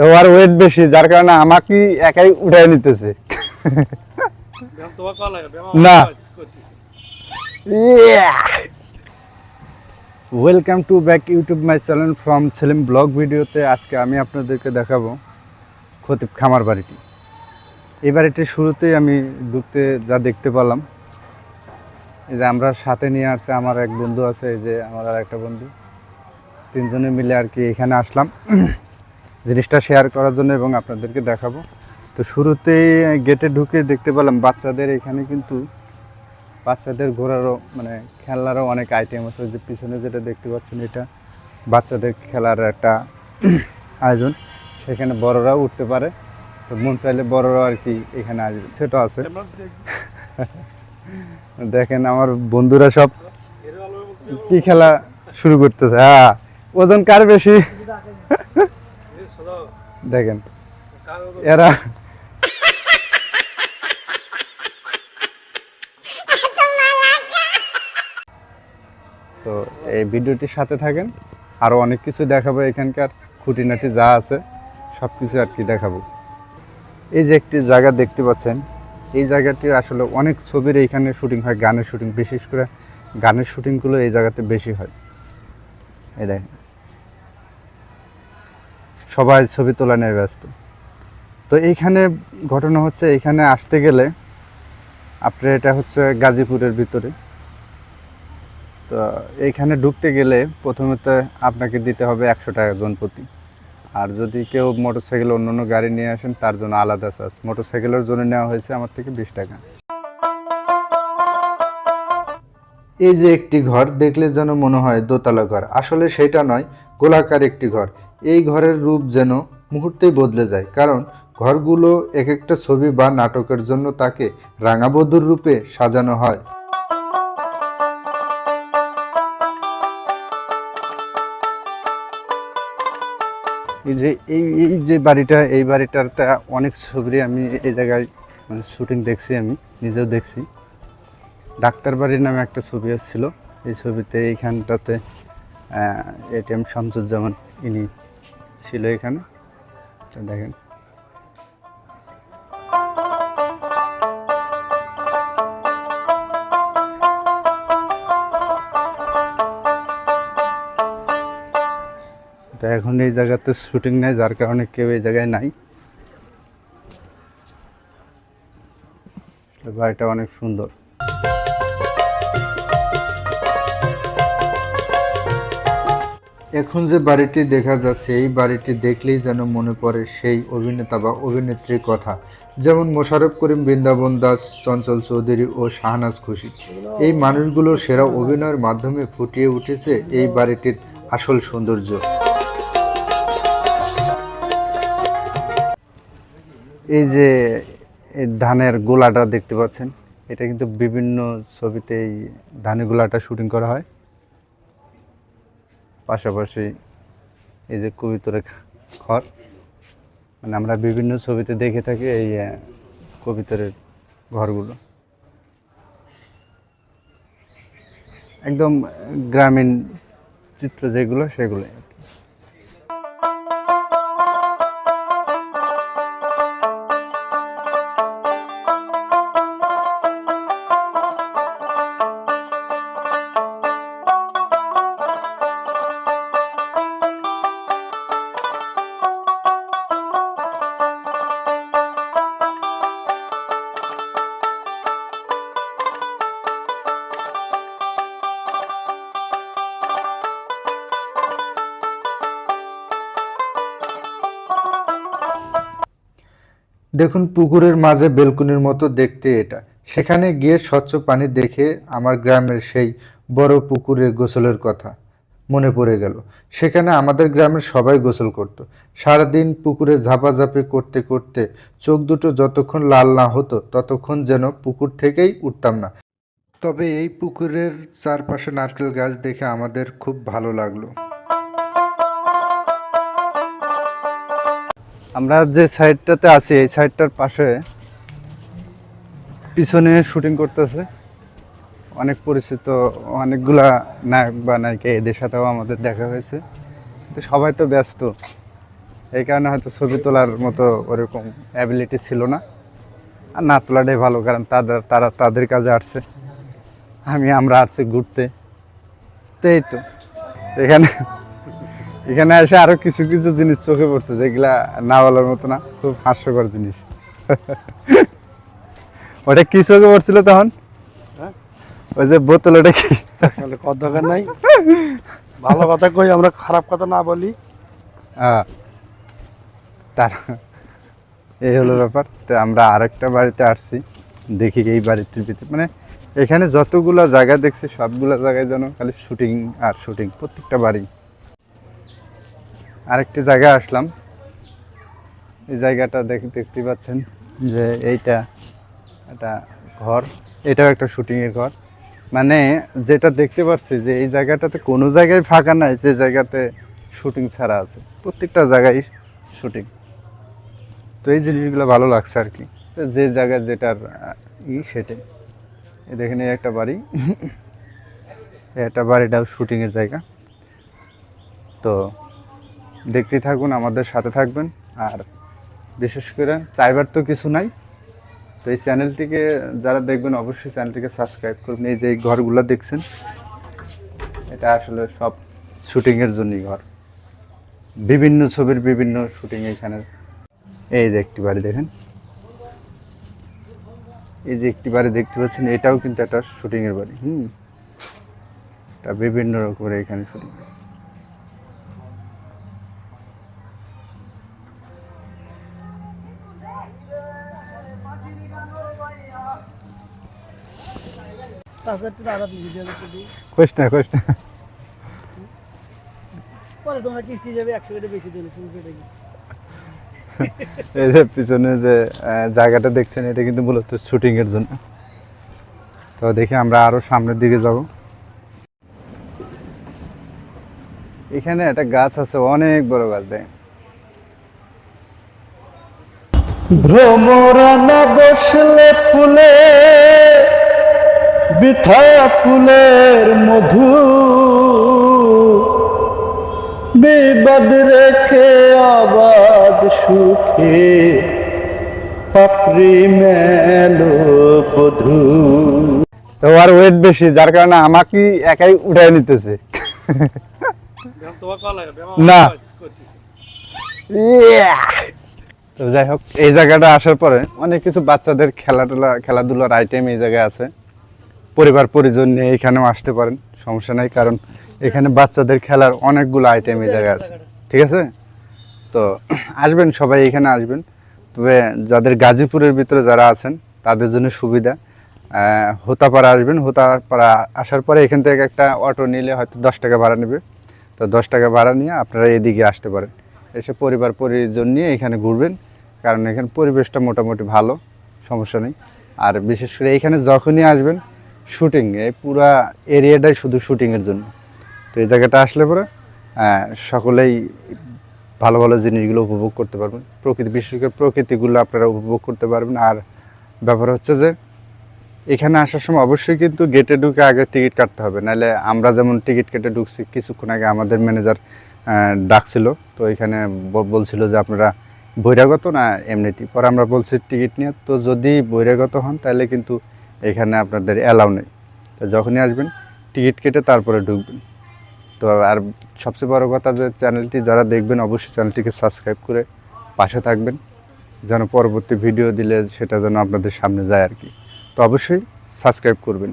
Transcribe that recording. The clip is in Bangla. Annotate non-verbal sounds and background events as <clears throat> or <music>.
তো ওর ওয়েট বেশি, যার কারণে আমাকে একাই উঠাই নিতেছে। না। Welcome to back YouTube my channel from Selim blog ভিডিওতে আজকে আমি আপনাদেরকে দেখাবো খতিব খামার বাড়িটি। এই বাড়িটির শুরুতেই আমি ঢুকতে যা দেখতে পেলাম। এই যে আমরা সাথে নিয়ে আসছে, আমার এক বন্ধু আছে, এই যে আমার আর একটা বন্ধু। তিনজনে মিলে আর কি এখানে আসলাম। জিনিসটা শেয়ার করার জন্য এবং আপনাদেরকে দেখাবো। তো শুরুতেই গেটে ঢুকে দেখতে পেলাম বাচ্চাদের এখানে কিন্তু বাচ্চাদের ঘোরারও মানে খেলারও অনেক আইটেম আছে। যে পিছনে যেটা দেখতে পাচ্ছেন এটা, বাচ্চাদের খেলার একটা <clears throat> আয়োজন। সেখানে বড়রাও উঠতে পারে। তো মন চাইলে বড়রাও আর কি এখানে আসবে। ছোট আছে। <laughs> দেখেন আমার বন্ধুরা সব কি খেলা শুরু করতেছে? হ্যাঁ ওজন কার বেশি? দেখেন। এরা তো এই ভিডিওটির সাথে থাকেন। আরও অনেক কিছু দেখাবো এখানকার খুঁটিনাটি যা আছে সব কিছু আর কি দেখাবো। এই যে একটি জায়গা দেখতে পাচ্ছেন এই জায়গাটি আসলে অনেক ছবির এইখানে শুটিং হয় গানের শুটিং। বিশেষ করে গানের শুটিংগুলো এই জায়গাতে বেশি হয়। এই দেখেন। সবাই ছবি তোলা নিয়ে ব্যস্ত। তো এইখানে ঘটনা হচ্ছে এখানে আসতে গেলে আপনার এটা হচ্ছে গাজীপুরের ভিতরে। তো এইখানে ঢুকতে গেলে প্রথমে তো আপনাকে দিতে হবে একশো টাকা জন আর যদি কেউ মোটর মোটরসাইকেল অন্য অন্য গাড়ি নিয়ে আসেন, তার জন্য আলাদা চার্জ। মোটরসাইকেলের জন্য নেওয়া হয়েছে আমার থেকে বিশ টাকা। এই যে একটি ঘর, দেখলে যেন মনে হয় দোতলা ঘর। আসলে সেটা নয়, গোলাকার একটি ঘর। এই ঘরের রূপ যেন মুহূর্তেই বদলে যায়। কারণ ঘরগুলো এক একটা ছবি বা নাটকের জন্য তাকে রাঙাবধূর রূপে সাজানো হয়। এই যে, এই এই যে বাড়িটা, এই বাড়িটাতে অনেক ছবি আমি এই জায়গায় মানে শুটিং দেখছি আমি, নিজেও দেখছি। ডাক্তার বাড়ির নামে একটা ছবি এসেছিল। এই ছবিতে এইখানটাতে এটিএম শামসুজ্জামান ইনি ছিল এখানে। দেখেন। তো এখন এই জায়গাতে শুটিং নেই, যার কারণে কেউ এই জায়গায় নাই। বাড়িটা অনেক সুন্দর। এখন যে বাড়িটি দেখা যাচ্ছে, এই বাড়িটি দেখলেই যেন মনে পড়ে সেই অভিনেতা বা অভিনেত্রীর কথা। যেমন মোশারফ করিম, বৃন্দাবন দাস, চঞ্চল চৌধুরী ও শাহনাজ খুশি। এই মানুষগুলোর সেরা অভিনয়ের মাধ্যমে ফুটিয়ে উঠেছে এই বাড়িটির আসল সৌন্দর্য। এই যে ধানের গোলাটা দেখতে পাচ্ছেন, এটা কিন্তু বিভিন্ন ছবিতে এই ধানের গোলাটা শুটিং করা হয়। পাশাপাশি এই যে কবিতরের ঘর মানে আমরা বিভিন্ন ছবিতে দেখে থাকি এই কবিতরের ঘরগুলো। একদম গ্রামীণ চিত্র যেগুলো সেগুলো দেখুন, পুকুরের মাঝে বেলকুনির মতো দেখতে এটা। সেখানে গিয়ে স্বচ্ছ পানি দেখে আমার গ্রামের সেই বড় পুকুরে গোসলের কথা মনে পড়ে গেল। সেখানে আমাদের গ্রামের সবাই গোসল করত। সারাদিন পুকুরে ঝাপাঝাপি করতে করতে চোখ দুটো যতক্ষণ লাল না হতো, ততক্ষণ যেন পুকুর থেকেই উঠতাম না। তবে এই পুকুরের চারপাশে নারকেল গাছ দেখে আমাদের খুব ভালো লাগল। আমরা যে সাইডটাতে আছি, এই সাইডটার পাশে পিছনে শুটিং করতেছে। অনেক পরিচিত, অনেকগুলা নায়ক বা নায়িকা এদের সাথেও আমাদের দেখা হয়েছে। কিন্তু সবাই তো ব্যস্ত। এই কারণে হয়তো ছবি তোলার মতো ওরকম অ্যাবিলিটি ছিল না। আর না তোলাটাই ভালো, কারণ তাদের, তারা তাদের কাজে আসছে। আমি, আমরা আসছি ঘুরতে। তো এই তো। এখানে এখানে এসে আরও কিছু কিছু জিনিস চোখে পড়ছে যেগুলা না বলার মতো না খুব হাস্যকর জিনিস। <laughs> ওটা কি চোখে পড়ছিল তখন? হ্যাঁ? ওই যে বোতল ওটা কি? দরকার নাই। ভালো কথা কই আমরা খারাপ কথা না বলি। আহ, তার এই হলো ব্যাপার। তো আমরা আরেকটা বাড়িতে আসছি দেখি এই বাড়িটির ভিতরে মানে এখানে যতগুলো জায়গা দেখছি সবগুলো জায়গায় যেন খালি শুটিং আর শুটিং প্রত্যেকটা বাড়ি। আরেকটি জায়গায় আসলাম। এই জায়গাটা দেখ দেখতে পাচ্ছেন যে এইটা একটা ঘর, এটাও একটা শুটিংয়ের ঘর। মানে যেটা দেখতে পাচ্ছি যে এই জায়গাটাতে কোনো জায়গায় ফাঁকা নাই, যে জায়গাতে শুটিং ছাড়া আছে। প্রত্যেকটা জায়গায় শুটিং। তো এই জিনিসগুলো ভালো লাগছে আর কি। যে জায়গায় যেটার ই সেটাই। দেখেন, এই একটা বাড়ি। একটা বাড়িটাও শুটিংয়ের জায়গা। তো দেখতেই থাকুন, আমাদের সাথে থাকবেন। আর বিশেষ করে চাইবার তো কিছু নাই। তো এই চ্যানেলটিকে যারা দেখবেন, অবশ্যই চ্যানেলটিকে সাবস্ক্রাইব করবেন এই যে এই ঘরগুলো দেখছেন, এটা আসলে সব শুটিংয়ের জন্যই ঘর। বিভিন্ন ছবির বিভিন্ন শুটিং এখানে। এই যে একটি বাড়ি দেখেন। এই যে একটি বাড়ি দেখতে পাচ্ছেন, এটাও কিন্তু একটা শুটিংয়ের বাড়ি। হুম, এটা বিভিন্ন রকমের এখানে শুটিং। তাছাড়া একটু আলাদা ভিডিও করতে দিই। কোশ না কোশ না পরে তোমরা কিস্তি যাবে একশো কেটে বেশি দিলে শুরু কেটে এই যে পিছনে যে জায়গাটা দেখছেন এটা কিন্তু মূলত শুটিংয়ের জন্য। তো দেখি আমরা আরও সামনের দিকে যাব। এখানে একটা গাছ আছে অনেক বড় গাছ দেখ। ভ্রমরা না বসলে ফুলে বৃথা ফুলের মধু। বিবাদ রেখে আবাদ সুখে পাপড়ি মেলো বধু। তো ওয়েট বেশি, যার কারণে আমাকে একাই উঠাই নিতেছে। না। তো যাই হোক, এই জায়গাটা আসার পরে অনেক কিছু বাচ্চাদের খেলাধুলা খেলাধুলার আইটেম এই জায়গায় আছে। পরিবার, পরিজন নিয়ে এখানেও আসতে পারেন, সমস্যা নাই, কারণ এখানে বাচ্চাদের খেলার অনেকগুলো আইটেম এই জায়গায় আছে। ঠিক আছে? তো আসবেন, সবাই এখানে আসবেন। তবে যাদের গাজীপুরের ভিতরে যারা আছেন, তাদের জন্য সুবিধা। হোতাপাড়া আসবেন, হোতাপাড়া আসার পরে এখান থেকে একটা অটো নিলে হয়তো দশ টাকা ভাড়া নেবে। তো দশ টাকা ভাড়া নিয়ে আপনারা এদিকে আসতে পারেন। এসে পরিবার, পরিজন নিয়ে এখানে ঘুরবেন, কারণ এখানে পরিবেশটা মোটামুটি ভালো, সমস্যা নেই। আর বিশেষ করে এখানে যখনই আসবেন শুটিং এই পুরা এরিয়াটাই শুধু শুটিংয়ের জন্য। তো এই জায়গাটা আসলে পরে আহ, সকলেই ভালো ভালো জিনিসগুলো উপভোগ করতে পারবেন। প্রকৃতি বিশেষ করে প্রকৃতিগুলো আপনারা উপভোগ করতে পারবেন। আর ব্যাপার হচ্ছে যে এখানে আসার সময় অবশ্যই কিন্তু গেটে ঢুকে আগে টিকিট কাটতে হবে। নাহলে আমরা যেমন টিকিট কেটে ঢুকছি কিছুক্ষণ আগে আমাদের ম্যানেজার ডাকছিল। তো এখানে বলছিল যে আপনারা বহিরাগত না এমনিতেই? পরে আমরা বলছি টিকিট নিয়ে। তো যদি বহিরাগত হন তাহলে কিন্তু এখানে আপনাদের অ্যালাউ নেই। তো যখনই আসবেন, টিকিট কেটে তারপরে ঢুকবেন। তো আর সবচেয়ে বড় কথা যে চ্যানেলটি যারা দেখবেন, অবশ্যই চ্যানেলটিকে সাবস্ক্রাইব করে পাশে থাকবেন, যেন পরবর্তী ভিডিও দিলে সেটা যেন আপনাদের সামনে যায় আর কি। তো অবশ্যই সাবস্ক্রাইব করবেন।